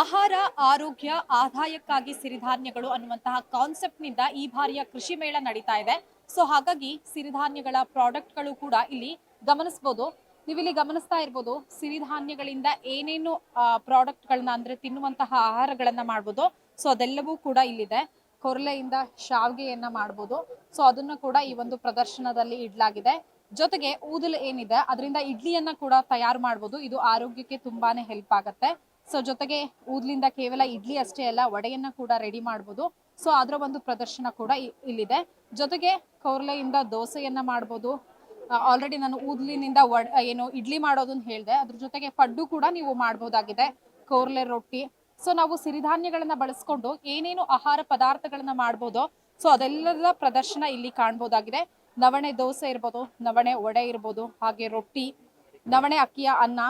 ಆಹಾರ, ಆರೋಗ್ಯ, ಆದಾಯಕ್ಕಾಗಿ ಸಿರಿಧಾನ್ಯಗಳು ಅನ್ನುವಂತಹ ಕಾನ್ಸೆಪ್ಟ್ನಿಂದ ಈ ಬಾರಿಯ ಕೃಷಿ ಮೇಳ ನಡೀತಾ ಇದೆ. ಸೊ ಹಾಗಾಗಿ ಸಿರಿಧಾನ್ಯಗಳ ಪ್ರಾಡಕ್ಟ್ಗಳು ಕೂಡ ಇಲ್ಲಿ ಗಮನಿಸಬಹುದು ನೀವಿಲ್ಲಿ ಗಮನಿಸ್ತಾ ಇರ್ಬೋದು, ಸಿರಿಧಾನ್ಯಗಳಿಂದ ಏನೇನು ಪ್ರಾಡಕ್ಟ್ಗಳನ್ನ ಅಂದ್ರೆ ತಿನ್ನುವಂತಹ ಆಹಾರಗಳನ್ನ ಮಾಡ್ಬೋದು. ಸೊ ಅದೆಲ್ಲವೂ ಕೂಡ ಇಲ್ಲಿದೆ. ಕೊರಲೆಯಿಂದ ಶಾವಿಗೆಯನ್ನ ಮಾಡ್ಬೋದು. ಸೊ ಅದನ್ನು ಕೂಡ ಈ ಒಂದು ಪ್ರದರ್ಶನದಲ್ಲಿ ಇಡ್ಲಾಗಿದೆ. ಜೊತೆಗೆ ಊದಲು ಏನಿದೆ, ಅದರಿಂದ ಇಡ್ಲಿಯನ್ನ ಕೂಡ ತಯಾರು ಮಾಡ್ಬೋದು. ಇದು ಆರೋಗ್ಯಕ್ಕೆ ತುಂಬಾನೇ ಹೆಲ್ಪ್ ಆಗುತ್ತೆ. ಸೊ ಜೊತೆಗೆ ಊದ್ಲಿಂದ ಕೇವಲ ಇಡ್ಲಿ ಅಷ್ಟೇ ಅಲ್ಲ, ವಡೆಯನ್ನ ಕೂಡ ರೆಡಿ ಮಾಡ್ಬೋದು. ಸೊ ಅದರ ಒಂದು ಪ್ರದರ್ಶನ ಕೂಡ ಇಲ್ಲಿದೆ. ಜೊತೆಗೆ ಕೌರ್ಲೆಯಿಂದ ದೋಸೆಯನ್ನ ಮಾಡ್ಬೋದು. ಆಲ್ರೆಡಿ ನಾನು ಊದ್ಲಿನಿಂದ ವಡ ಏನು ಇಡ್ಲಿ ಮಾಡೋದನ್ನ ಹೇಳಿದೆ. ಅದ್ರ ಜೊತೆಗೆ ಪಡ್ಡು ಕೂಡ ನೀವು ಮಾಡ್ಬೋದಾಗಿದೆ, ಕೋರ್ಲೆ ರೊಟ್ಟಿ. ಸೊ ನಾವು ಸಿರಿಧಾನ್ಯಗಳನ್ನ ಬಳಸ್ಕೊಂಡು ಏನೇನು ಆಹಾರ ಪದಾರ್ಥಗಳನ್ನ ಮಾಡ್ಬೋದು ಸೊ ಅದೆಲ್ಲದ ಪ್ರದರ್ಶನ ಇಲ್ಲಿ ಕಾಣ್ಬೋದಾಗಿದೆ. ನವಣೆ ದೋಸೆ ಇರ್ಬೋದು, ನವಣೆ ವಡೆ ಇರ್ಬೋದು, ಹಾಗೆ ರೊಟ್ಟಿ, ನವಣೆ ಅಕ್ಕಿಯ ಅನ್ನ,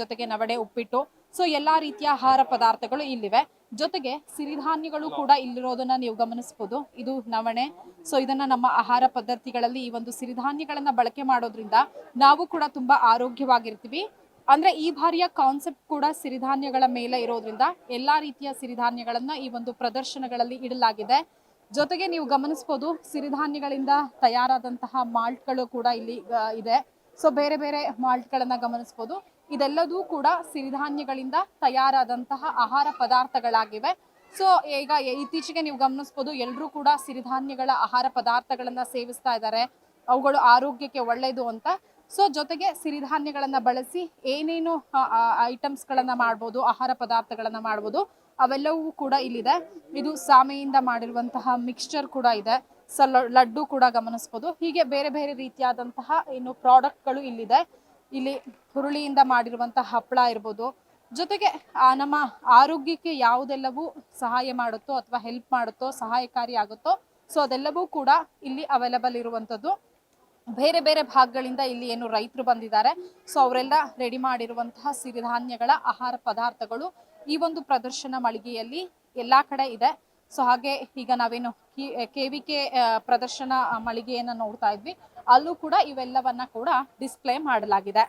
ಜೊತೆಗೆ ನವಣೆ ಉಪ್ಪಿಟ್ಟು. ಸೊ ಎಲ್ಲಾ ರೀತಿಯ ಆಹಾರ ಪದಾರ್ಥಗಳು ಇಲ್ಲಿವೆ. ಜೊತೆಗೆ ಸಿರಿಧಾನ್ಯಗಳು ಕೂಡ ಇಲ್ಲಿರೋದನ್ನ ನೀವು ಗಮನಿಸಬಹುದು ಇದು ನವಣೆ. ಸೊ ಇದನ್ನ ನಮ್ಮ ಆಹಾರ ಪದ್ಧತಿಗಳಲ್ಲಿ ಈ ಒಂದು ಸಿರಿಧಾನ್ಯಗಳನ್ನ ಬಳಕೆ ಮಾಡೋದ್ರಿಂದ ನಾವು ಕೂಡ ತುಂಬಾ ಆರೋಗ್ಯವಾಗಿರ್ತೀವಿ. ಅಂದ್ರೆ ಈ ಬಾರಿಯ ಕಾನ್ಸೆಪ್ಟ್ ಕೂಡ ಸಿರಿಧಾನ್ಯಗಳ ಮೇಲೆ ಇರೋದ್ರಿಂದ ಎಲ್ಲಾ ರೀತಿಯ ಸಿರಿಧಾನ್ಯಗಳನ್ನ ಈ ಒಂದು ಪ್ರದರ್ಶನಗಳಲ್ಲಿ ಇಡಲಾಗಿದೆ. ಜೊತೆಗೆ ನೀವು ಗಮನಿಸಬಹುದು ಸಿರಿಧಾನ್ಯಗಳಿಂದ ತಯಾರಾದಂತಹ ಮಾಲ್ಟ್ಗಳು ಕೂಡ ಇಲ್ಲಿ ಇದೆ. ಸೊ ಬೇರೆ ಬೇರೆ ಮಾಲ್ಟ್ಗಳನ್ನ ಗಮನಿಸಬಹುದು ಇದೆಲ್ಲದೂ ಕೂಡ ಸಿರಿಧಾನ್ಯಗಳಿಂದ ತಯಾರಾದಂತಹ ಆಹಾರ ಪದಾರ್ಥಗಳಾಗಿವೆ. ಸೊ ಈಗ ಇತ್ತೀಚೆಗೆ ನೀವು ಗಮನಿಸ್ಬೋದು ಎಲ್ಲರೂ ಕೂಡ ಸಿರಿಧಾನ್ಯಗಳ ಆಹಾರ ಪದಾರ್ಥಗಳನ್ನ ಸೇವಿಸ್ತಾ ಇದ್ದಾರೆ. ಅವುಗಳು ಆರೋಗ್ಯಕ್ಕೆ ಒಳ್ಳೆಯದು ಅಂತ. ಸೊ ಜೊತೆಗೆ ಸಿರಿಧಾನ್ಯಗಳನ್ನ ಬಳಸಿ ಏನೇನು ಐಟಮ್ಸ್ಗಳನ್ನ ಮಾಡ್ಬೋದು, ಆಹಾರ ಪದಾರ್ಥಗಳನ್ನ ಮಾಡ್ಬೋದು, ಅವೆಲ್ಲವೂ ಕೂಡ ಇಲ್ಲಿದೆ. ಇದು ಸಾಮೆಯಿಂದ ಮಾಡಿರುವಂತಹ ಮಿಕ್ಸ್ಚರ್ ಕೂಡ ಇದೆ. ಸೊ, ಲಡ್ಡು ಕೂಡ ಗಮನಿಸ್ಬೋದು. ಹೀಗೆ ಬೇರೆ ಬೇರೆ ರೀತಿಯಾದಂತಹ ಏನು ಪ್ರಾಡಕ್ಟ್ಗಳು ಇಲ್ಲಿದೆ. ಇಲ್ಲಿ ಹುರುಳಿಯಿಂದ ಮಾಡಿರುವಂತಹ ಹಪ್ಪಳ ಇರ್ಬೋದು. ಜೊತೆಗೆ ನಮ್ಮ ಆರೋಗ್ಯಕ್ಕೆ ಯಾವುದೆಲ್ಲವೂ ಸಹಾಯ ಮಾಡುತ್ತೋ ಅಥವಾ ಹೆಲ್ಪ್ ಮಾಡುತ್ತೋ, ಸಹಾಯಕಾರಿ ಆಗುತ್ತೋ ಸೊ ಅದೆಲ್ಲವೂ ಕೂಡ ಇಲ್ಲಿ ಅವೈಲಬಲ್ ಇರುವಂಥದ್ದು. ಬೇರೆ ಬೇರೆ ಭಾಗಗಳಿಂದ ಇಲ್ಲಿ ಏನು ರೈತರು ಬಂದಿದ್ದಾರೆ. ಸೊ ಅವರೆಲ್ಲ ರೆಡಿ ಮಾಡಿರುವಂತಹ ಸಿರಿಧಾನ್ಯಗಳ ಆಹಾರ ಪದಾರ್ಥಗಳು ಈ ಒಂದು ಪ್ರದರ್ಶನ ಮಳಿಗೆಯಲ್ಲಿ ಎಲ್ಲಾ ಕಡೆ ಇದೆ. ಸೊ ಹಾಗೆ ಈಗ ನಾವೇನು ಕೆ ವಿ ಕೆ ಪ್ರದರ್ಶನ ಮಳಿಗೆಯನ್ನು ನೋಡ್ತಾ ಇದ್ವಿ. ಅಲ್ಲೂ ಕೂಡ ಇವೆಲ್ಲವನ್ನ ಕೂಡ ಡಿಸ್ಪ್ಲೇ ಮಾಡಲಾಗಿದೆ.